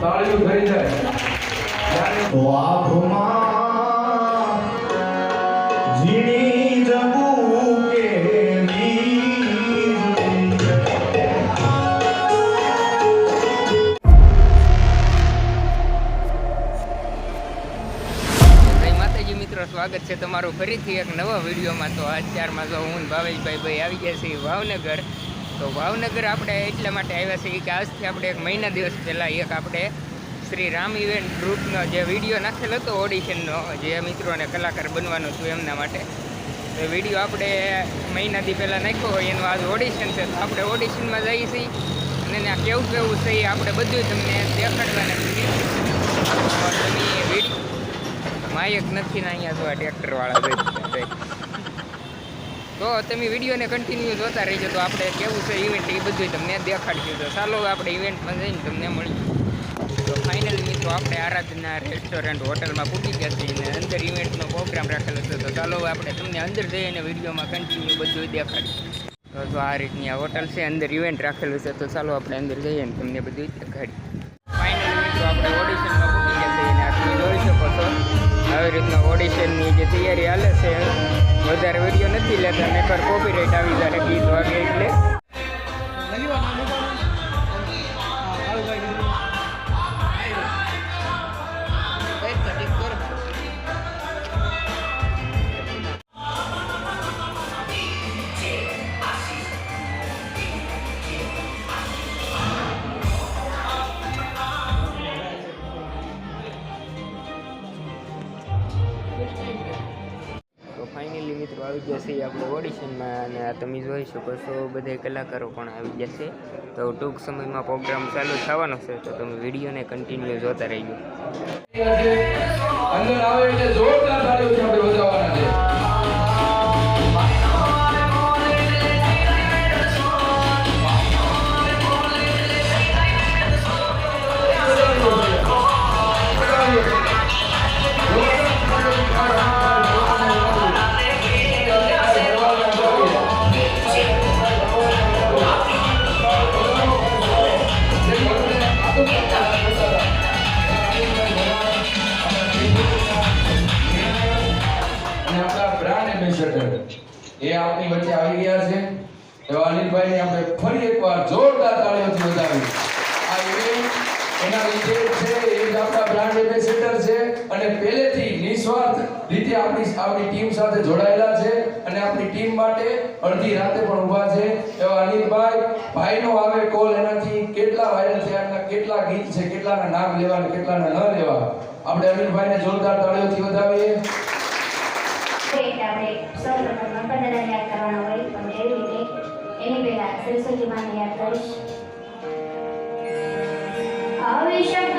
તાળીઓ થઈ જાય. તો આભમાં ઝીણી જવું કેવી માતાજી મિત્રો સ્વાગત છે તમારું ફરીથી એક નવા વિડીયોમાં. તો અત્યારમાં તો હું ભાવેશભાઈ ભાઈ આવી ગયા છીએ ભાવનગર. તો ભાવનગર આપણે એટલા માટે આવ્યા છીએ કે આજથી આપણે એક મહિના દિવસ પહેલાં એક આપણે શ્રી રામ ઇવેન્ટ ગ્રુપનો જે વીડિયો નાખેલો હતો ઓડિશનનો જે મિત્રોને કલાકાર બનવાનું હતું એમના માટે. તો વીડિયો આપણે મહિનાથી પહેલાં નાખ્યો હોય, એનું આજ ઓડિશન છે. તો આપણે ઓડિશનમાં જઈએ છીએ અને આ કેવું કેવું છે એ આપણે બધું તમને દેખાડવાના છીએ. માયક નથી ને અહીંયા આ ટ્રેક્ટરવાળા ભાઈ તો તમે વિડીયોને કન્ટિન્યુ જોતા રહીજો તો આપણે કેવું છે ઇવેન્ટ એ બધું તમને દેખાડશું તો ચાલો આપણે ઇવેન્ટમાં જઈને તમને મળીએ. તો ફાઇનલ મિત્રો આપણે આરાધના રેસ્ટોરન્ટ હોટલમાં પૂકી ગયા છીએ અને અંદર ઇવેન્ટનો પ્રોગ્રામ રાખેલો છે તો ચાલો આપણે તમને અંદર જઈને વિડીયોમાં કન્ટિન્યુ બધું દેખાડીશું. તો જો આ રીતની આ હોટલ છે, અંદર ઇવેન્ટ રાખેલું છે તો ચાલો આપણે અંદર જઈએ ને તમને બધું દેખાડીએ. ફાઇનલ મિત્રો આપણે ઓડિશનમાં આવી રીતના ઓડિશનની જે તૈયારી હાલે છે, વધારે વીડિયો નથી લેતા ને પર કોપીરાઇટ આવી જાય ગીત વાગે એટલે. ફાઇનલી મિત્રો આવી ગયા છે આપણે ઓડિશનમાં અને તમે જોઈ શકો છો, બધા કલાકારો પણ આવી ગયા છે. તો ટૂંક સમયમાં પ્રોગ્રામ ચાલુ થવાનો છે, તો તમે વિડીયોને કન્ટિન્યુ જોતા રહીજો. અંદર આવે એટલે જોરદાર તાળીઓથી આપણે વધાવવાના છે. અને પહેલેથી નિસ્વાર્થ રીતે આપણી આપણી ટીમ સાથે જોડાયેલા છે અને આપણી ટીમ માટે અડધી રાતે પણ ઊભા છે. એવા અનિલભાઈ, ભાઈનો આવે કોલ એનાથી કેટલા વાયરલ છે આના કેટલા ગીત છે, કેટલાના નામ લેવા અને કેટલાના ન લેવા. આપણે અનિલભાઈને જોરદાર તાળીઓથી વધાવીએ. આપણે સૌપ્રથમ નર્મદાને કરવાના હોય, પણ એની પહેલા સરસ્વતી માને યાદ કરીશ. આવી શબ્દ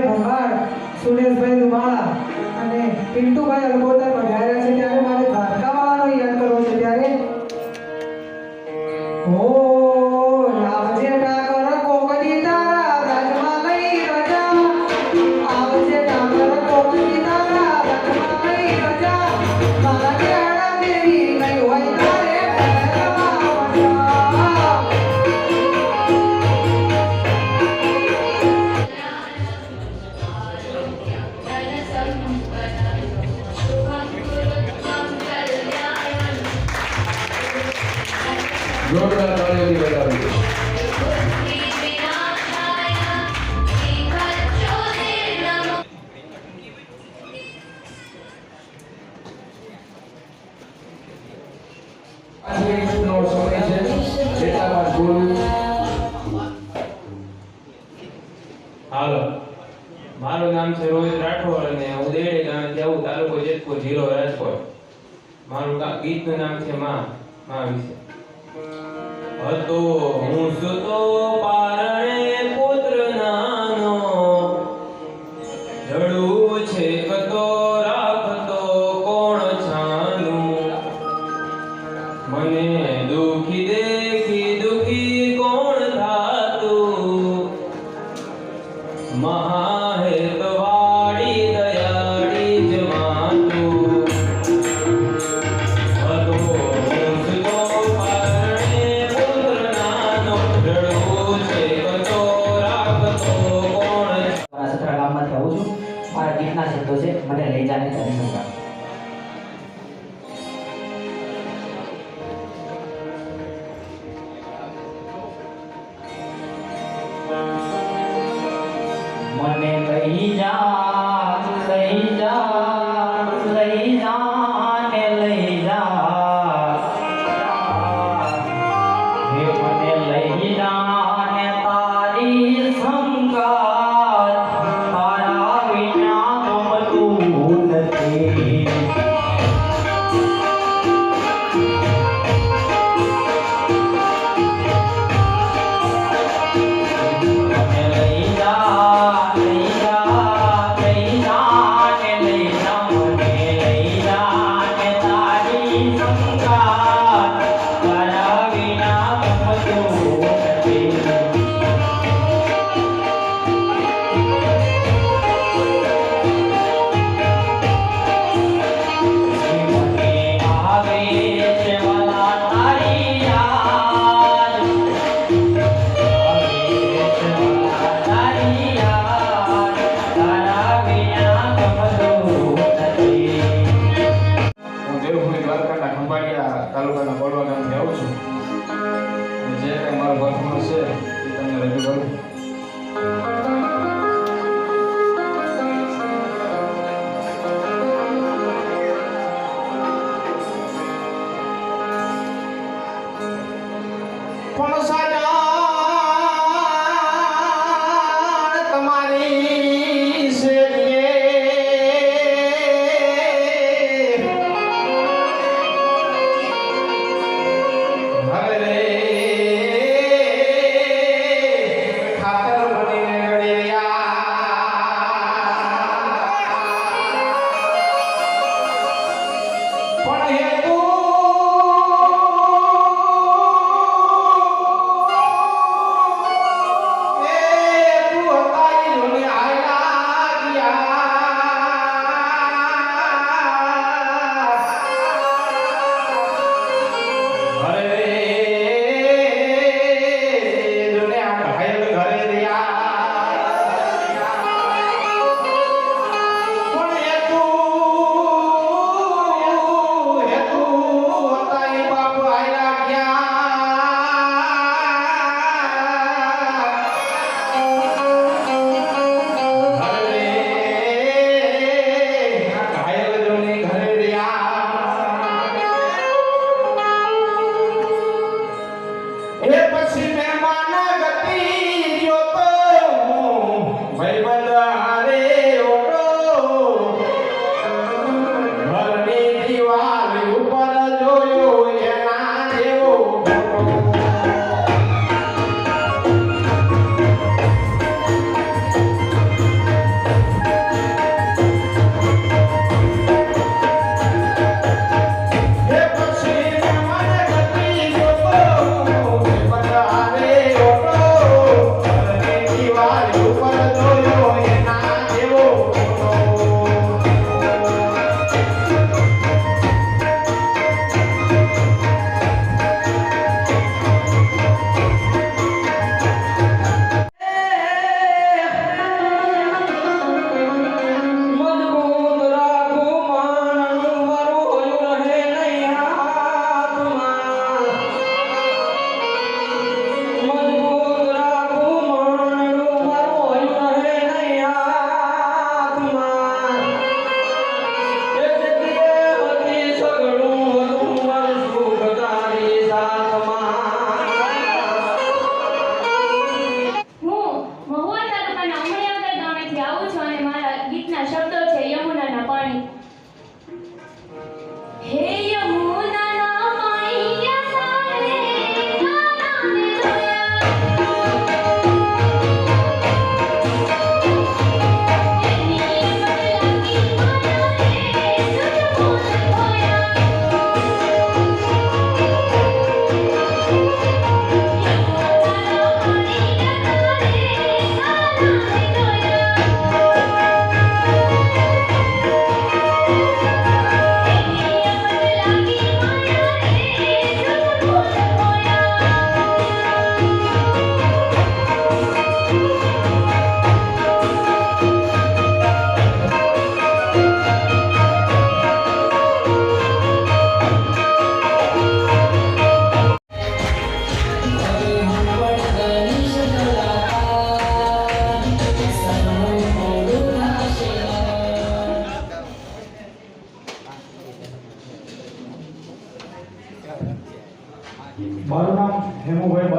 ભંભાળ સુરેશભાઈ દુમાળા અને પિન્ટુભાઈ અલગોદ મને દુખી દેખી દુખી કોણ થાતું મહા Amen.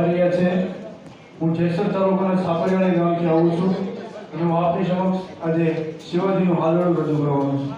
આવી છે. હું જેસર તાલુકાના સાપરિયાણા ગામથી આવું છું અને હું આપની સમક્ષ આજે શિવાજીનું હાલવડું રજૂ કરવાનું છું.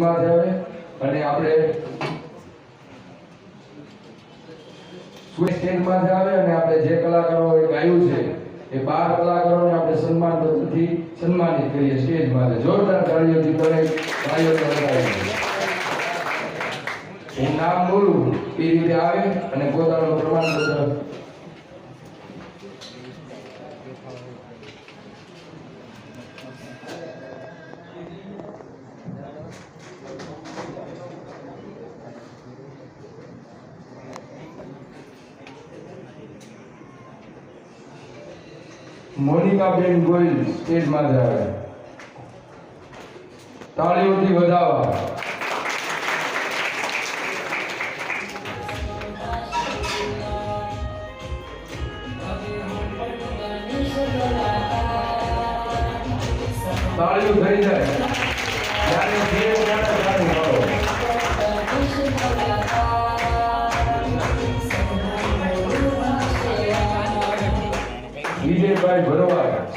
સ્ટેજમાં આવે અને આપણે એ બાર કલાકારોને આપણે સન્માન સન્માનિત કરીએ સ્ટેજમાં જોરદાર તાળીઓથી દરેક બોલું, એ રીતે આવે અને પોતાનું પ્રમાણપત્ર મોનિકાબેન ગોયલ સ્ટેજમાં જ આવે તાળીઓથી વધાવા. તાળીઓ થઈ જાય. ત્યારે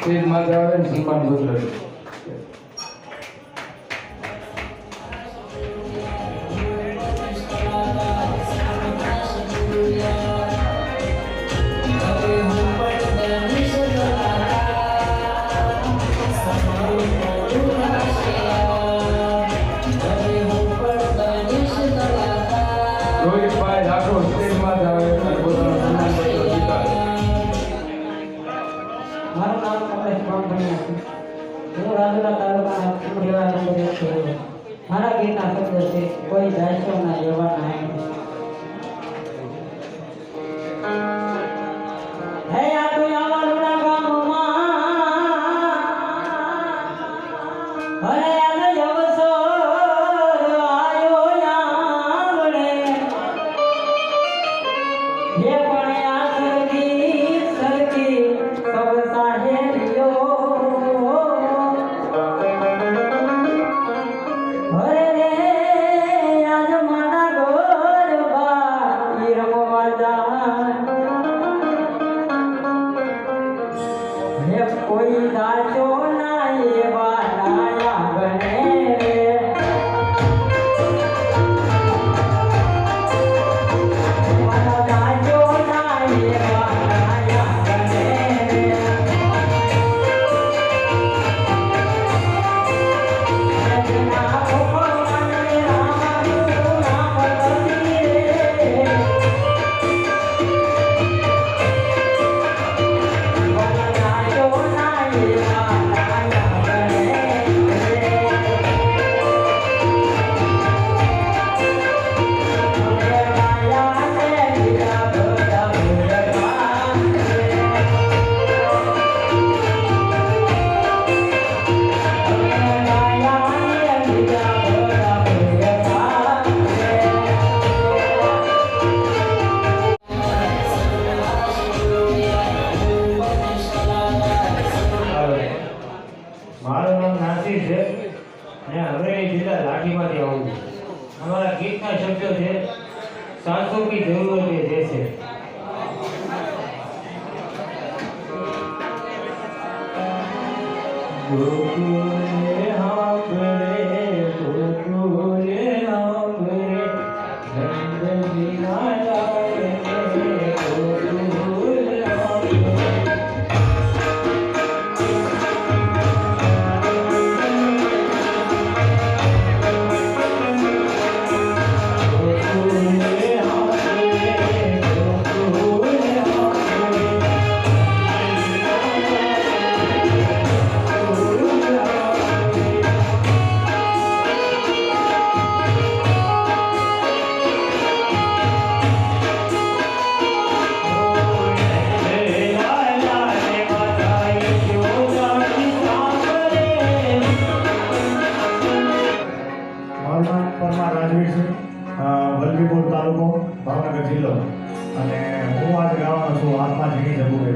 ભરવાડ સ્ટેજમાં જ આવે હું રાજુલા તાલુકાના એક છું મારા ગીતના શબ્દો છે કોઈ જાયશો ના એવા સાસુ કી જરૂરત છે. ગુરુ મારું નામ રાજવીર છે તાલુકો ભાવનગર જિલ્લો. અને હું આજે ગાવાનો છું, આત્મા જીણી જબુ કે